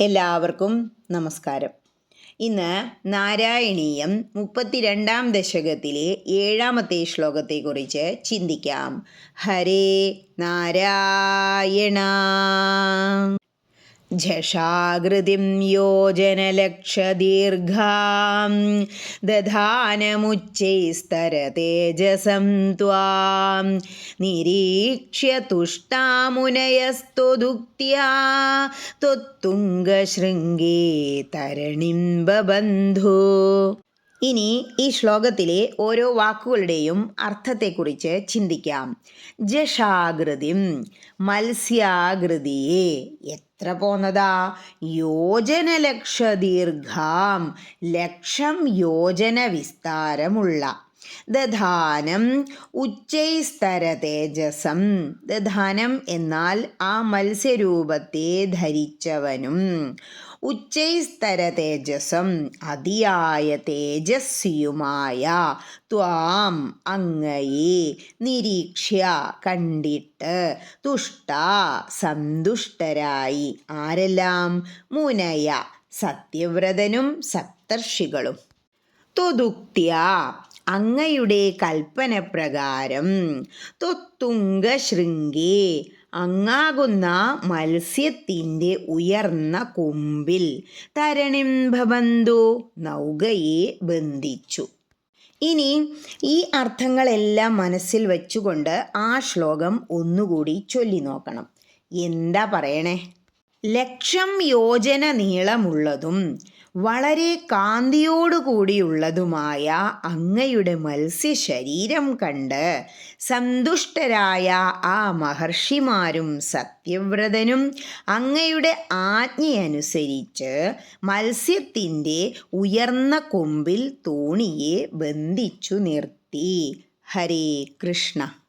എല്ലാവർക്കും നമസ്കാരം. ഇന്ന് നാരായണീയം മുപ്പത്തിരണ്ടാം ദശകത്തിലെ ഏഴാമത്തെ ശ്ലോകത്തെക്കുറിച്ച് ചിന്തിക്കാം. ഹരേ നാരായണ. झषाकृतिं योजनलक्षदीर्घां दधानमुच्चैस्तरतेजसं त्वां निरीक्ष्य तुष्टामुनयस्तुदुक्त्या त्वत्तुङ्गशृङ्गे तरणिं बबन्धु ഇനി ഈ ശ്ലോകത്തിലെ ഓരോ വാക്കുകളുടെയും അർത്ഥത്തെക്കുറിച്ച് ചിന്തിക്കാം. ജഷാകൃതിം മത്സ്യാകൃതിയെ. എത്ര പോന്നതാ? യോജന ലക്ഷദീർഘാം ലക്ഷം യോജന വിസ്താരമുള്ള ദധാനം ഉച്ചൈസ്തര തേജസം ദധാനം എന്നാൽ ആ മത്സ്യരൂപത്തെ ധരിച്ചവനും. ഉച്ചൈസ്തര തേജസം അതിയായ തേജസ്വിയുമായ ത്വാം അങ്ങയെ നിരീക്ഷ്യ കണ്ടിട്ട് തുഷ്ട സന്തുഷ്ടരായി ആരെല്ലാം? മുനയ സത്യവ്രതനും സപ്തർഷികളും. ത്വതുക്ത്യ അങ്ങയുടെ കൽപ്പന പ്രകാരം തൊത്തുങ്ക ശൃംഗേ. അങ്ങാകുന്ന മത്സ്യത്തിന്റെ ഉയർന്ന കൊമ്പിൽ തരണിം ഭവന്തു നൗകയെ ബന്ധിച്ചു. ഇനി ഈ അർത്ഥങ്ങളെല്ലാം മനസ്സിൽ വെച്ചുകൊണ്ട് ആ ശ്ലോകം ഒന്നുകൂടി ചൊല്ലി നോക്കണം. എന്താ പറയണേ? ലക്ഷം യോജന നീളമുള്ളതും വളരെ കാന്തിയോടുകൂടിയുള്ളതുമായ അങ്ങയുടെ മത്സ്യശരീരം കണ്ട് സന്തുഷ്ടരായ ആ മഹർഷിമാരും സത്യവ്രതനും അങ്ങയുടെ ആജ്ഞയനുസരിച്ച് മത്സ്യത്തിന്റെ ഉയർന്ന കൊമ്പിൽ തോണിയെ ബന്ധിച്ചു നിർത്തി. ഹരേ കൃഷ്ണ.